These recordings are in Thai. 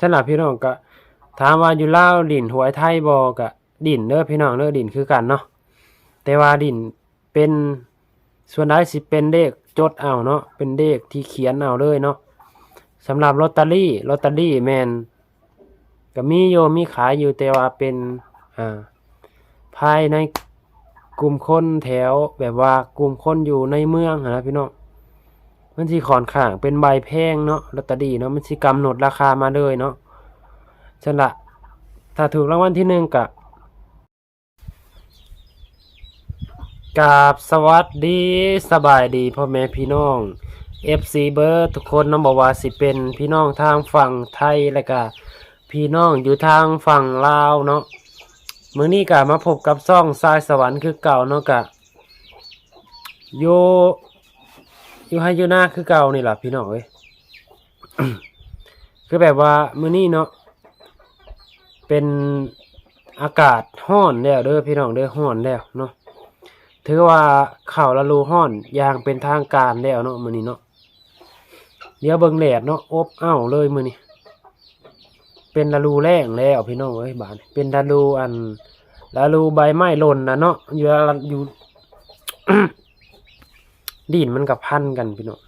สำหรับพี่น้องก็ถามว่าอยู่ลาวดินหวยไทยบ่ก็ดินเด้อพี่น้องเด้อดินคือกันเนาะแต่ว่าดินเป็นส่วนใดสิเป็นเลขจดเอาเนาะเป็นเลขที่เขียนเอาเลยเนาะสำหรับลอตเตอรี่ลอตเตอรี่แมนก็มีโยมีขายอยู่แต่ว่าเป็นอ่าภายในกลุ่มคนแถวแบบว่ากลุ่มคนอยู่ในเมืองนะพี่น้อง มันสิขอนข้างเป็นใบแพงเนาะลอตเตอรี่เนาะมันสิกำหนดราคามาเลยเนาะฉะนั้นละถ้าถูกรางวัลที่หนึ่งกะกาบสวัสดีสบายดีพ่อแม่พี่น้อง FC เบิร์ดทุกคนน้องบอกว่าสิเป็นพี่น้องทางฝั่งไทยและก็พี่น้องอยู่ทางฝั่งลาวเนาะมื้อนี้ก็มาพบกับซ่องทรายสวรรค์คือเก่าเนาะกะโย อยู่ให้อยู่หน้าคือเก่านี่แหละพี่น้องเอ้ยคือแบบว่ามื้อนี้เนาะเป็นอากาศห้อนแล้วเด้อพี่น้องเด้อห้อนแล้วเนาะถือว่าข่าวละลูห้อนอย่างเป็นทางการแล้วเนาะมื้อนี้เนาะเดี๋ยวเบิ่งแดดเนาะอบอ้าวเลยมื้อนี้เป็นละลูแรงแล้วพี่น้องเอ้ยบานเป็นละลูอันละลูใบไม้หล่นนะเนาะอยู่อยู่ ดินมันกับพันกันพี่น้อง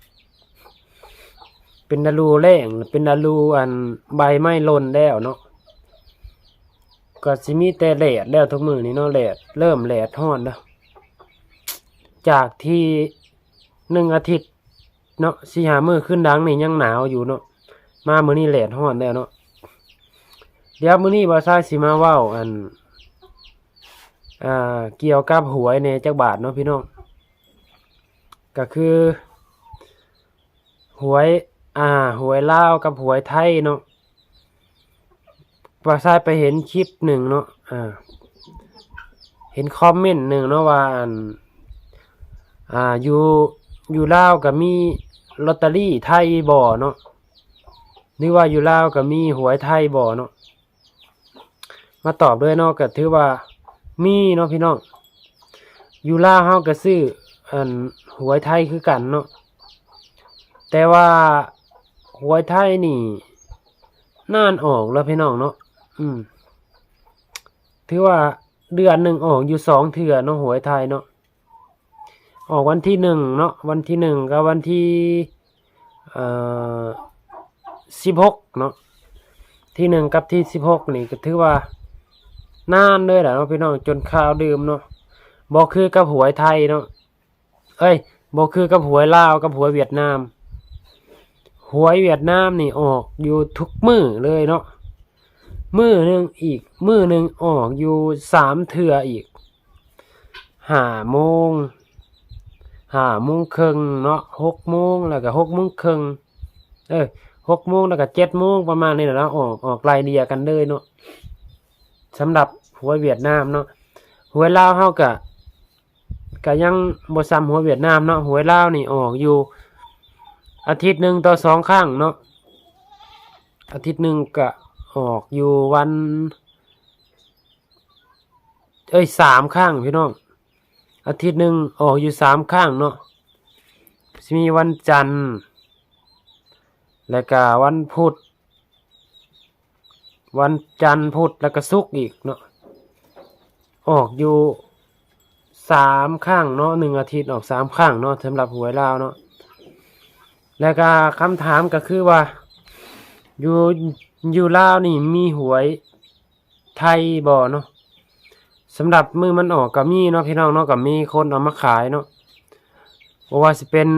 เป็นดารูแรงเป็นดารูอันใบไม้ล่นแล้วเนาะก็สิมีแต่แหลดแล้วทุกมือนี้เนาะแหลดเริ่มแหลดฮ้อนแล้วจากที่หนึ่งอาทิตย์เนาะสิหามือขึ้นดังนี่ยังหนาวอยู่เนาะมามือนี้แหลดฮ้อนแล้วเนาะเดี๋ยวมือนี้บ่าวซาสิมาว้าอันอ่าเกี่ยวกับหวยในจักบาทเนาะพี่น้อง ก็คือ หวยอ่าหวยลาวกับหวยไทยเนาะว่าซายไปเห็นคลิปหนึ่งเนาะอ่าเห็นคอมเมนต์หนึ่งเนาะว่าอ่าอยู่อยู่ลาวก็มีลอตเตอรี่ไทยบ่อเนาะหรือว่าอยู่ลาวก็มีหวยไทยบ่อเนาะมาตอบด้วยเนาะก็ถือว่ามีเนาะพี่น้องอยู่ลาวเฮาก็ซื้อ อันหวยไทยคือกันเนาะแต่ว่าหวยไทยนี่น่านออกแล้วพี่น้องเนาะอืม ถือว่าเดือนหนึ่งออกอยู่สองเถื่อเนาะหวยไทยเนาะออกวันที่หนึ่งเนาะวันที่หนึ่งกับวันที่เอ่อสิบหกเนาะที่หนึ่งกับที่สิบหกนี่ก็ถือว่านานเลยแหละเนาะพี่น้องจนข่าวดื่มเนาะบอกคือกับหวยไทยเนาะ เอ้ยบ่คือกับหวยลาวกับหวยเวียดนาม หวยเวียดนามนี่ออกอยู่ทุกมือเลยเนาะมือหนึ่งอีก มือหนึ่งออกอยู่สามเถื่ออีกห้าโมงห้าโมงครึ่งเนาะหกโมงแล้วก็หกโมงครึ่งเอ้ยหกโมงแล้วก็เจ็ดโมงประมาณนี้แหละเนาะออกออกรายเดียกันเลยเนาะสำหรับหวยเวียดนามเนาะหวยลาวเฮาก็ ก็ยังบ่ซ้ำหัวเวียดนามเนาะหวยลาวนี่ออกอยู่ อาทิตย์หนึ่งต่อสองครั้งเนาะอาทิตย์หนึ่งก็ออกอยู่วันเอ้ยสามครั้งพี่น้องอาทิตย์หนึ่งออกอยู่สามครั้งเนาะมีวันจันทร์ แล้วก็วันพุธวันจันทร์พุธแล้วก็ศุกร์อีกเนาะออกอยู่ สามข้างเนาะหนึ่งอาทิตย์ออกสามข้างเนาะสำหรับหวยลาวเนาะแล้วก็คำถามก็คือว่า อยู่อยู่ลาวนี่มีหวยไทยบ่เนาะสำหรับมือมันออกก็มีเนาะพี่น้องเนาะก็มีคนเอามาขายเนาะเพราะว่าสิเป็น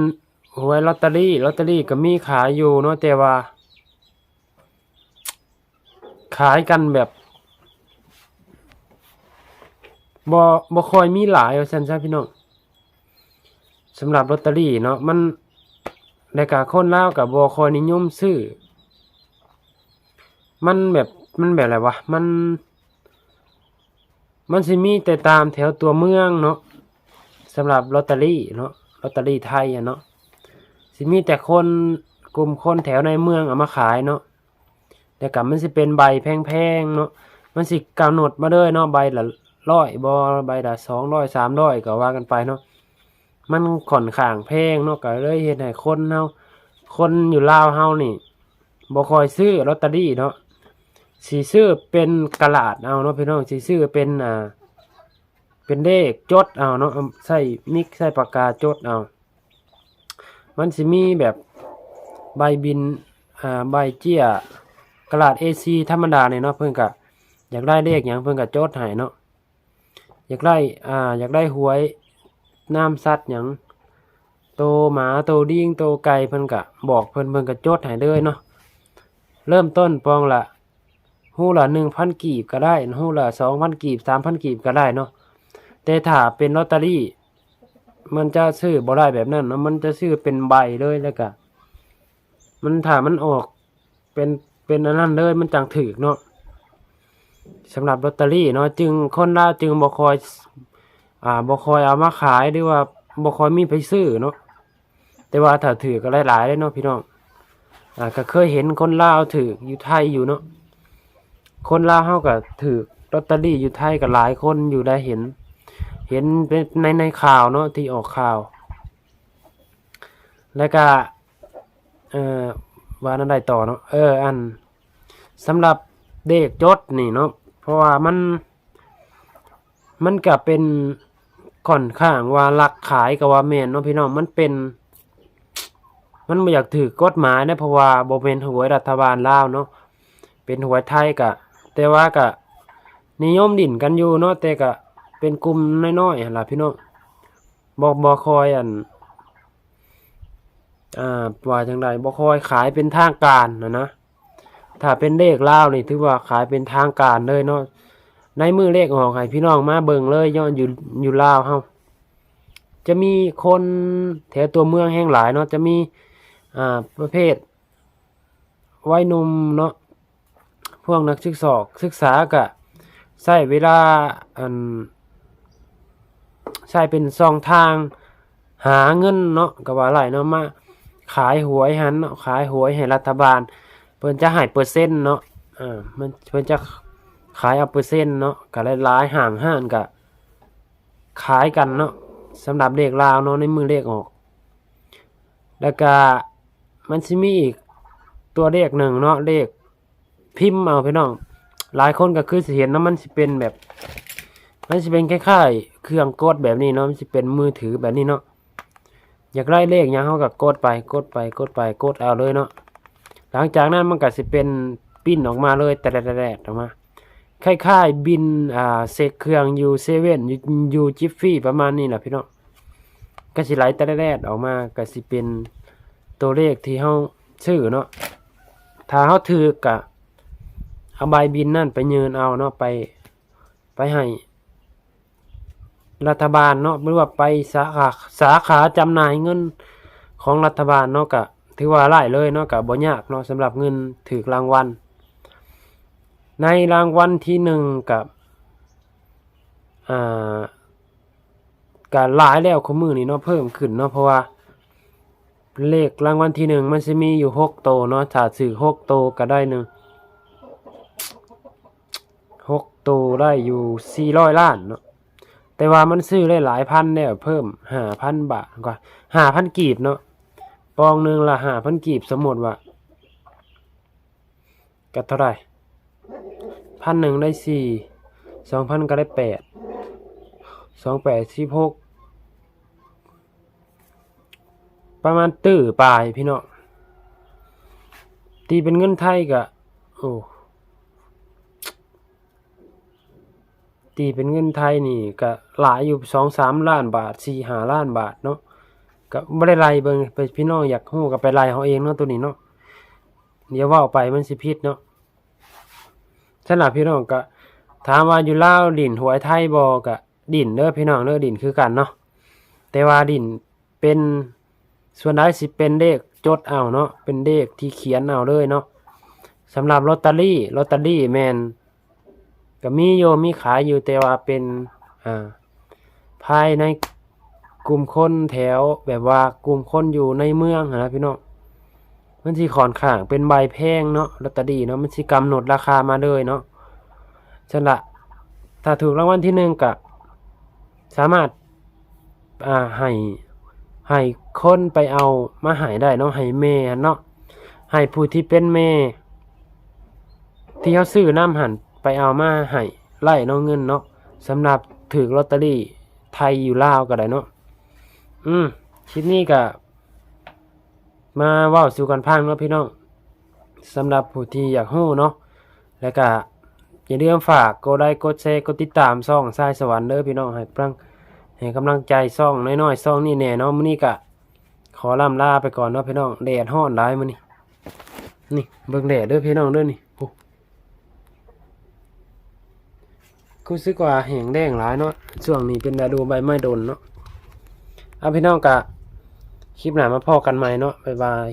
หวยลอตเตอรี่ลอตเตอรี่ก็มีขายอยู่เนาะแต่ว่า ขายกันแบบ บ่บ่ค่อยมีหลายว่าซั่นซะพี่น้องสำหรับลอตเตอรี่เนาะมันในกาคนลาวกับบ่ค่อยนิยมซื้อ มันแบบมันแบบอะไรวะ มัน มันสิมีแต่ตามแถวตัวเมืองเนาะสำหรับลอตเตอรี่เนาะลอตเตอรี่ไทยอะเนาะสิมีแต่คนกลุ่มคนแถวในเมืองเอามาขายเนาะแต่กับมันสิเป็นใบแพงๆเนาะมันสิกำหนดมาเลยเนาะใบละ ร้อยบอใบละสองร้อยสามร้อยก็ว่ากันไปเนาะมันค่อนข้างแพงเนาะก็เลยเฮ็ดให้คนเฮาคนอยู่ลาวเฮานี่บ่คอยซื้อลอตเตอรี่เนาะสิซื้อเป็นกระดาษเอาเนาะพี่น้องสิซื้อเป็นอ่าเป็นเลขจดเอาเนาะใส่มิกใส่ปากกาจดเอา มันสิมีแบบใบบินอ่าใบเจี้ยกระดาษ A4 ธรรมดาเนี่ยเนาะเพิ่นก็อยากได้เลขหยังเพิ่นก็จดให้เนาะ อยากได้อ่าอยากได้หวยน้ำสัตว์หยังโตหมาโตดิ้งโตไก่เพิ่นก็บอกเพิ่นเพิ่นก็จดให้เลยเนาะเริ่มต้นปองละหู้ละ1,000กีบก็ได้หู้ละ2,000กีบ3,000กีบก็ได้เนาะแต่ถ้าเป็นลอตเตอรี่ มันจะซื้อบ่ได้แบบนั้นนะมันจะซื้อเป็นใบเลยแล้วก็มันถ้ามันออกเป็นเป็นอันนั้นเลยมันจังถือเนาะ สำหรับลอตเตอรี่เนาะจึงคนลาจึงบ่คอยอ่าบ่คอยเอามาขายหรือว่าบ่คอยมีไปซื้อเนาะแต่ว่าถ้าถือก็หลายๆเลยเนาะพี่น้องอ่าก็เคยเห็นคนลาวถืออยู่ไทยอยู่เนาะคนลาวเฮาก็ถือลอตเตอรี่อยู่ไทยก็หลายคนอยู่ได้เห็น เห็นเป็นในในข่าวเนาะที่ออกข่าว แล้วก็เอ่อว่านั่นได้ต่อเนาะเอออันสำหรับ เด็กจดนี่เนาะเพราะว่ามัน มันก็เป็นค่อนข้างว่ารักขายกับว่าแมนเนาะพี่น้องมันเป็น มันไม่อยากถือกฎหมายนะเพราะว่าโบเป็นหวยรัฐบาลลาวเนาะเป็นหวยไทยกะ แต่ว่าก็นิยมดิ่นกันอยู่เนาะแต่ก็เป็นกลุ่มน้อยๆนล่ะพี่น้องบอกบ่คอยอันอ่าว่าจังไดบ่คอยขายเป็นทางการนะนะ ถ้าเป็นเลขลาวนี่ถือว่าขายเป็นทางการเลยเนาะในมือเลขออกให้พี่น้องมาเบิ่งเลยย้อนอยู่อยู่ลาวเฮาจะมีคนแถวตัวเมืองแห่งหลายเนาะจะมีอ่าประเภทวัยหนุ่มเนาะพวกนักศึกษาศึกษาก็ใช้เวลาอันใช้เป็นช่องทางหาเงินเนาะก็ว่าหลายเนาะมาขายหวยหันเนาะขายหวยให้รัฐบาล เพิ่นจะให้เปอร์เซ็นต์เนาะอ่ามันเพิ่นจะขายเอาเปอร์เซ็นต์เนาะก็หลายๆห่างห้านก็ขายกันเนาะสำหรับเลขลาวเนาะในมือเลขออก แล้วก็มันสิมีอีกตัวเลขหนึ่งเนาะเลขพิมพ์เอาพี่น้อง หลายคนก็คือสเห็นนะมันสิเป็นแบบ มันสิเป็นคล้ายๆเครื่องกดแบบนี้เนาะมันสิเป็นมือถือแบบนี้เนาะอยากไล่เลขยังเขาก็กดไปกดไปกดไปกดเอาเลยเนาะ หลังจากนั้นมันก็สิเป็นปิ้นออกมาเลยแต่แดดออกมาคล้ายๆบินอ่าเซกเครื่องยูเซเว่นยูจิฟฟี่ประมาณนี้แหละพี่น้องก็สิไหลแต่แดดออกมาก็สิเป็นตัวเลขที่เฮาชื่อเนาะถ้าเฮาถือกะเอาใบบินนั่นไปยืนเอาเนาะไปไปให้รัฐบาลเนาะหรือว่าไปสาขาสาขาจำหน่ายเงินของรัฐบาลเนาะก็ ถือว่าหลายเลยเนาะก็บ่ยากเนาะสำหรับเงินถือรางวัล ในรางวัลที่หนึ่งกับอ่าก็หลายแล้วขอมือนี่เนาะเพิ่มขึ้นเนาะเพราะว่าเลขรางวัลที่หนึ่งมันจะมีอยู่หกโตเนาะถ้าซื้อหกโตก็ได้หนึ่งหกโตได้อยู่สี่ร้อยล้านเนาะแต่ว่ามันซื้อได้หลายพันเนี่ยเพิ่มห้าพันบาทกว่าห้าพันกีบเนาะ ปองหนึ่งละห้าพันกีบสมมติว่าก็เท่าไหร่พันหนึ่งได้สี่สองพันก็ได้แปดสองแปดสิบหกประมาณตื้อปลายพี่เนาะตีเป็นเงินไทยก็โอ้ตีเป็นเงินไทยนี่ก็หลายอยู่สองสามล้านบาทสี่ห้าล้านบาทเนาะ ก็ไม่ได้ไล่เบิ่งไปพี่น้องอยากฮู้ก็ไปไล่เขาเองเนาะตัวนี้เนาะเดี๋ยวเว่าไปมันสิผิดเนาะสำหรับพี่น้องก็ถามว่าอยู่ลาวดินหวยไทยบ่ก็ดินเด้อพี่น้องเด้อดินคือกันเนาะแต่ว่าดินเป็นส่วนใดสิเป็นเลขจดเอาเนาะเป็นเลขที่เขียนเอาเลยเนาะสำหรับลอตเตอรี่ลอตเตอรี่แมนก็มีโยมีขายอยู่แต่ว่าเป็นอ่าภายใน กลุ่มคนแถวแบบว่ากลุ่มคนอยู่ในเมืองนะพี่น้องมันสิขอนขางเป็นใบแพงเนาะลอตเตอรี่เนาะมันสิกำหนดราคามาเลยเนาะฉะนั้นละถ้าถูกรางวัลที่หนึ่งก็สามารถอ่าให้ให้คนไปเอามาหายได้เนาะให้แม่เนาะให้ผู้ที่เป็นแม่ที่เขาซื้อน้ำหันไปเอามาให้ไล่เนาะเงินเนาะสำหรับถือลอตเตอรี่ไทยอยู่ลาวก็ได้เนาะ อืมคลิปนี้ก็มาว้าสู่กันพังเนาะพี่น้องสำหรับผู้ที่อยากฮู้เนาะแล้วก็อย่าลืมฝากกดไลค์กดแชร์กดติดตามช่องสายสวรรค์เด้อพี่น้องให้ปรังให้กำลังใจช่องน้อยๆช่องนี้แน่เนาะมื้อนี้ก็ขอลำลาไปก่อนเนาะพี่น้องแดดร้อนหลายมื้อนี้นี่เบิ่งแดดเด้อพี่น้องเด้อนี่โอ้กูซึกว่าแห้งแดงหลายเนาะช่วงนี้เป็นฤดูใบไม้ดนเนาะ เอาพี่น้องกะคลิปหน้ามาพอกันใหม่เนาะบ๊ายบาย